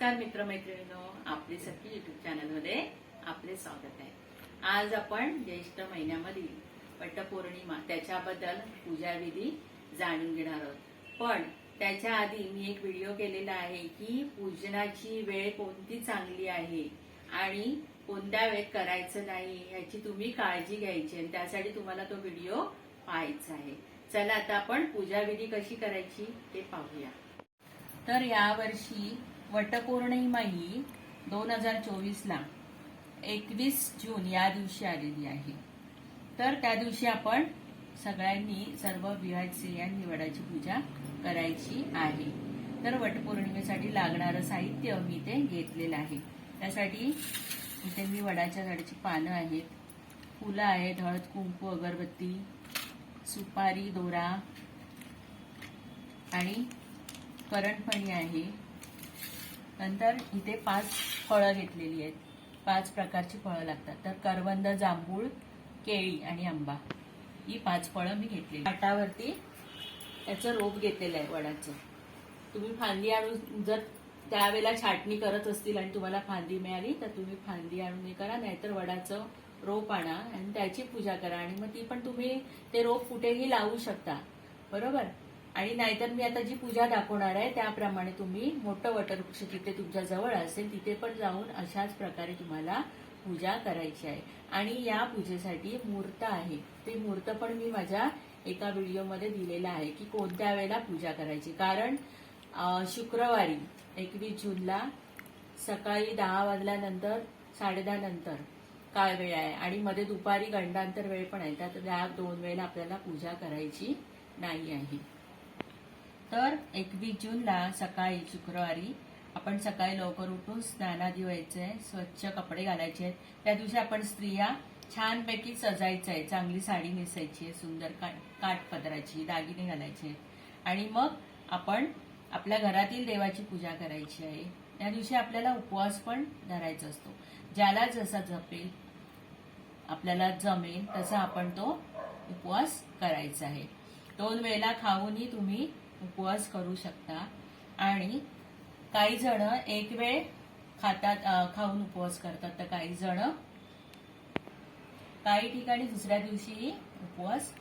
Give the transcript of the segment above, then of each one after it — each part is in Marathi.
नमस्कार मित्रमैत्रिणींनो आपली सखी युट्यूब चॅनलमध्ये आपले स्वागत आहे. आज आपण ज्येष्ठ महिन्यामधील वटपौर्णिमा त्याच्याबद्दल पूजाविधी जाणून घेणार आहोत. पण त्याच्या आधी मी एक व्हिडिओ केलेला आहे की पूजनाची वेळ कोणती चांगली आहे आणि कोणत्या वेळेत करायचं नाही ह्याची तुम्ही काळजी घ्यायची आणि त्यासाठी तुम्हाला तो व्हिडिओ पाहायचा आहे. चला आता आपण पूजाविधी कशी करायची ते पाहूया. तर यावर्षी वटपौर्णिमा ही दोन हजार चोवीसला एकवीस जून या दिवशी आलेली आहे. तर त्या दिवशी आपण सगळ्यांनी सर्व विवाह स्त्रियांनी वडाची पूजा करायची आहे. तर वटपौर्णिमेसाठी लागणारं साहित्य मी ते घेतलेलं आहे. त्यासाठी इथे मी वडाच्या झाडाची पानं आहेत. फुलं आहेत हळद कुंकू अगरबत्ती सुपारी दोरा आणि करणफणी आहे. नंतर इथे पाच फळं घेतलेली आहेत. पाच प्रकारची फळं लागतात. तर करवंद जांभूळ केळी आणि आंबा. ही पाच फळं मी घेतलेली. पाटावरती त्याचं रोप घेतलेलं आहे वडाचं. तुम्ही फांदी आणून जर त्यावेळेला छाटणी करत असतील आणि तुम्हाला फांदी मिळाली तर तुम्ही फांदी आणून हे करा. नाहीतर वडाचं रोप आणा आणि त्याची पूजा करा. आणि मग ती पण तुम्ही ते रोप कुठेही लावू शकता. बरोबर? आणि नाहीतर मी आता जी पूजा दाखवणार आहे त्याप्रमाणे तुम्ही मोठं वटवृक्ष जिथे तुमच्या जवळ असेल तिथे पण जाऊन अशाच प्रकारे तुम्हाला पूजा करायची आहे. आणि या पूजेसाठी मूर्त आहे. ते मूर्त पण मी माझ्या एका व्हिडिओमध्ये दिलेलं आहे की कोणत्या वेळेला पूजा करायची. कारण शुक्रवारी एकवीस जूनला सकाळी दहा वाजल्यानंतर साडेदहा नंतर काय वेळ आहे. आणि मध्ये दुपारी गंडांतर वेळ पण आहे. त्यात दहा दोन वेळेला आपल्याला पूजा करायची नाही आहे. तर एकवीस जूनला सकाळी शुक्रवारी आपण सकाळी लवकर उठून स्नानादी व्हायचंय स्वच्छ कपडे घालायचे. आहेत त्या दिवशी आपण स्त्रिया छानपैकी सजायचं आहे चांगली साडी नेसायची आहे सुंदर काठ पदराची दागिने घालायचे. आणि मग आपण आपल्या घरातील देवाची पूजा करायची आहे. त्या दिवशी आपल्याला उपवास पण धरायचा असतो. ज्याला जसा जपेल आपल्याला जमेल तसा आपण तो उपवास करायचा आहे. दोन वेळेला खाऊनही तुम्ही उपवास करू शकता. आणि काही जण एक वेळ खातात खाऊन उपवास करतात. तर काही जण काही ठिकाणी दुसऱ्या दिवशीही उपवास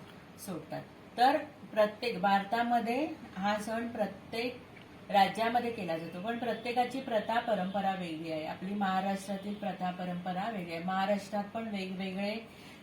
सोडतात. तर प्रत्येक भारतामध्ये हा सण प्रत्येक राज्यामध्ये केला जातो. पण प्रत्येकाची प्रथा परंपरा वेगळी आहे. आपली महाराष्ट्रातील प्रथा परंपरा वेगळी आहे. महाराष्ट्रात पण वेगवेगळे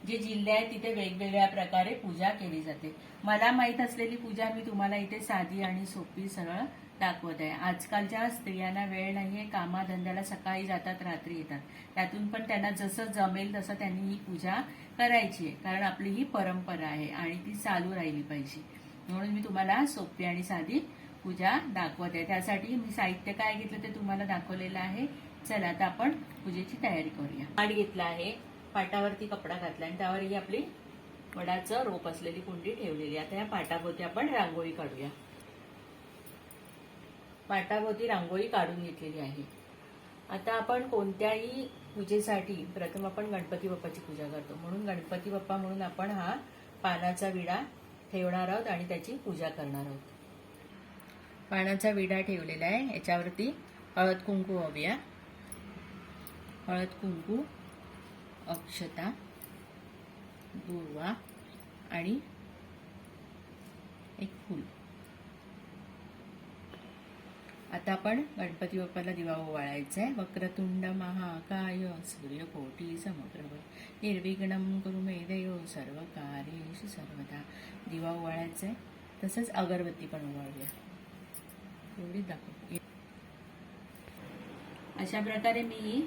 जे जिल्हे आहेत तिथे वेगवेगळ्या प्रकारे पूजा केली जाते. मला माहीत असलेली पूजा मी तुम्हाला इथे साधी आणि सोपी सरळ दाखवत आहे. आजकालच्या स्त्रियांना वेळ नाहीये कामाधंद्याला सकाळी जातात रात्री येतात. त्यातून पण त्यांना जसं जमेल तसं त्यांनी ही पूजा करायची आहे. कारण आपली ही परंपरा आहे आणि ती चालू राहिली पाहिजे. म्हणून मी तुम्हाला सोपी आणि साधी पूजा दाखवत. आहे त्यासाठी मी साहित्य काय घेतलं ते तुम्हाला दाखवलेलं आहे. चला आता आपण पूजेची तयारी करूया. पाट घेतला आहे. पाटावरती कपडा घातला आणि त्यावर ही आपली वडाचं रोप असलेली कुंडी ठेवलेली आता या पाटाभोवती आपण रांगोळी काढूया. पाटाभोवती रांगोळी काढून घेतलेली आहे. आता आपण कोणत्याही पूजेसाठी प्रथम आपण गणपती बाप्पाची पूजा करतो. म्हणून गणपती बाप्पा म्हणून आपण हा पानाचा विडा ठेवणार आहोत आणि त्याची पूजा करणार आहोत. पानाचा विडा ठेवलेला आहे. याच्यावरती हळद कुंकू वाहूया हळद कुंकू अक्षता दुर्वा आणि एक फूल. आता आपण गणपती बाप्पाला दिवा ओवाळायचा आहे. वक्रतुंड महाकाय सूर्यकोटी समुद्रभर निर्विघ्नम करू मे सर्व कार्येश सर्वदा. दिवा ओवाळायचा आहे. तसंच अगरबत्ती पण ओवाळूया. एवढी दाखव अशा प्रकारे मी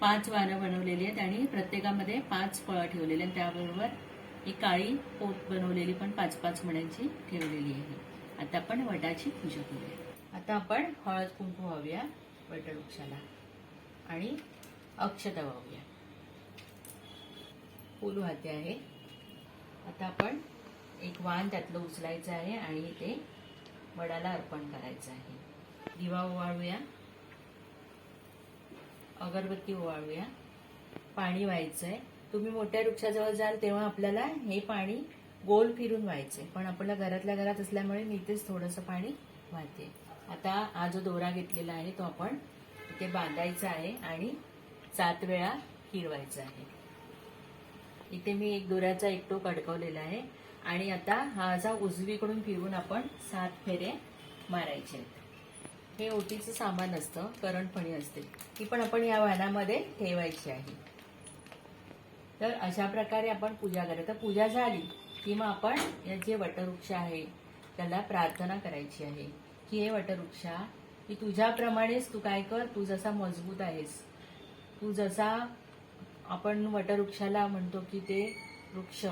पाच वारं बनवलेली आहेत आणि प्रत्येकामध्ये पाच फळं ठेवलेली आहेत. त्याबरोबर ही काळी पोत बनवलेली पण पाच पाच मण्यांची ठेवलेली आहे. आता आपण वटाची पूजा करूया. आता आपण हळद कुंकू वाहूया वटवृक्षाला. आणि अक्षता वाहूया. फूल वाहते आहे. आता आपण एक वाण त्यातलं उचलायचं आहे आणि ते वडाला अर्पण करायचं आहे. दिवा ओवाळूया. अगरबत्ती ओवाळूया. पाणी व्हायचं आहे तुम्ही मोठ्या वृक्षाजवळ जाल तेव्हा आपल्याला हे पाणी गोल फिरून व्हायचंय. पण आपल्याला घरातल्या घरात असल्यामुळे मी इथेच थोडंसं पाणी वाहते. आता हा जो दोरा घेतलेला आहे तो आपण इथे बांधायचा आहे आणि सात वेळा फिरवायचा आहे. इथे मी एक दोऱ्याचा एक टोक अडकवलेला आहे. आणि आता हा जा उजवीकडून फिरून आपण सात फेरे मारायचे आहेत. हे ओटीचं सामान असतं करणफणी असते. ती पण आपण या वाहनामध्ये ठेवायची आहे. तर अशा प्रकारे आपण पूजा करायची तर पूजा झाली की मग आपण या जे वटवृक्ष आहे त्याला प्रार्थना करायची आहे. की हे वटवृक्षा की तुझ्याप्रमाणेच तू काय कर तू जसा मजबूत आहेस तू जसा आपण वटवृक्षाला म्हणतो की ते वृक्ष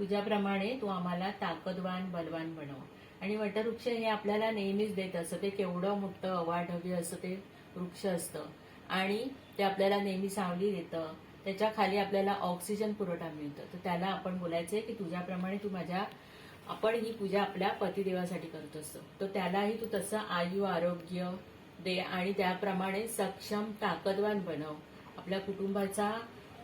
तुझ्याप्रमाणे तू आम्हाला ताकदवान बलवान बनव. आणि वटवृक्ष हे आपल्याला नेहमीच देत असतं ते केवढं मोठं अवाढव्य असं ते वृक्ष असतं. आणि ते आपल्याला नेहमी सावली देतं. त्याच्याखाली आपल्याला ऑक्सिजन पुरवठा मिळतो. तर त्याला आपण बोलायचंय की तुझ्याप्रमाणे तू माझ्या आपण ही पूजा आपल्या पतिदेवासाठी करत असतो. तर त्यालाही तू तसं आयु आरोग्य दे आणि त्याप्रमाणे सक्षम ताकदवान बनव. आपल्या कुटुंबाचा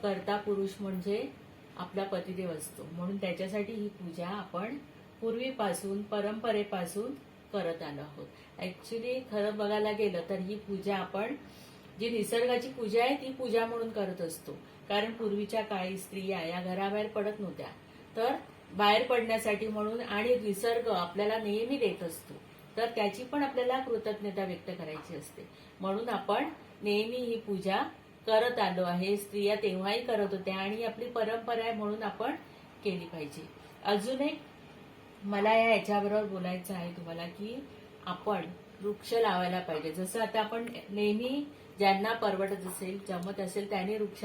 कर्ता पुरुष म्हणजे आपला पतिदेव असतो. म्हणून त्याच्यासाठी ही पूजा आपण पूर्वीपासून परंपरेपासून करत आलो आहोत. ऍक्च्युली खरं बघायला गेलं तर ही पूजा आपण जी निसर्गाची पूजा आहे ती पूजा म्हणून करत असतो. कारण पूर्वीच्या काळी स्त्रिया या घराबाहेर पडत नव्हत्या. तर बाहेर पडण्यासाठी म्हणून आणि निसर्ग आपल्याला नेहमी देत असतो. तर त्याची पण आपल्याला कृतज्ञता व्यक्त करायची असते. म्हणून आपण नेहमी ही पूजा करत आलो आहे स्त्रिया तेव्हाही करत होत्या आणि आपली परंपरा आहे म्हणून आपण केली पाहिजे. अजून एक मला या याच्याबरोबर बोलायचं आहे तुम्हाला की आपण वृक्ष लावायला पाहिजे. जसं आता आपण नेहमी ज्यांना परवडत असेल जमत असेल त्यांनी वृक्ष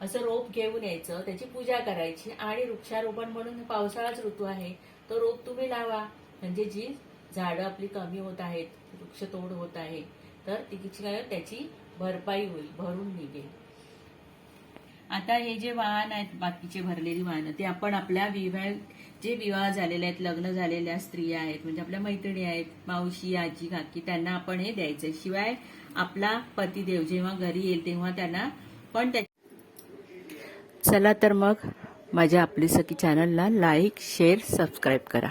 असं रोप घेऊन यायचं त्याची पूजा करायची आणि वृक्षारोपण म्हणून पावसाळाच ऋतू आहे तो रोप तुम्ही लावा. म्हणजे जी झाडं आपली कमी होत आहेत वृक्षतोड होत आहे तर तिची काय त्याची भरपाई होईल भरून निघेल. आता हे जे वाहन आहेत बाकीचे भरलेली वाहनं ते आपण आपल्या विवाह जे विवाह झालेले आहेत लग्न झालेल्या स्त्रिया आहेत म्हणजे आपल्या मैत्रिणी आहेत मावशी आजी काकी त्यांना आपण हे द्यायचंय. शिवाय आपला पतिदेव जेव्हा घरी येईल तेव्हा त्यांना पण त्या चला तर मग माझ्या आपली सखी चॅनलला लाईक शेअर सबस्क्राईब करा.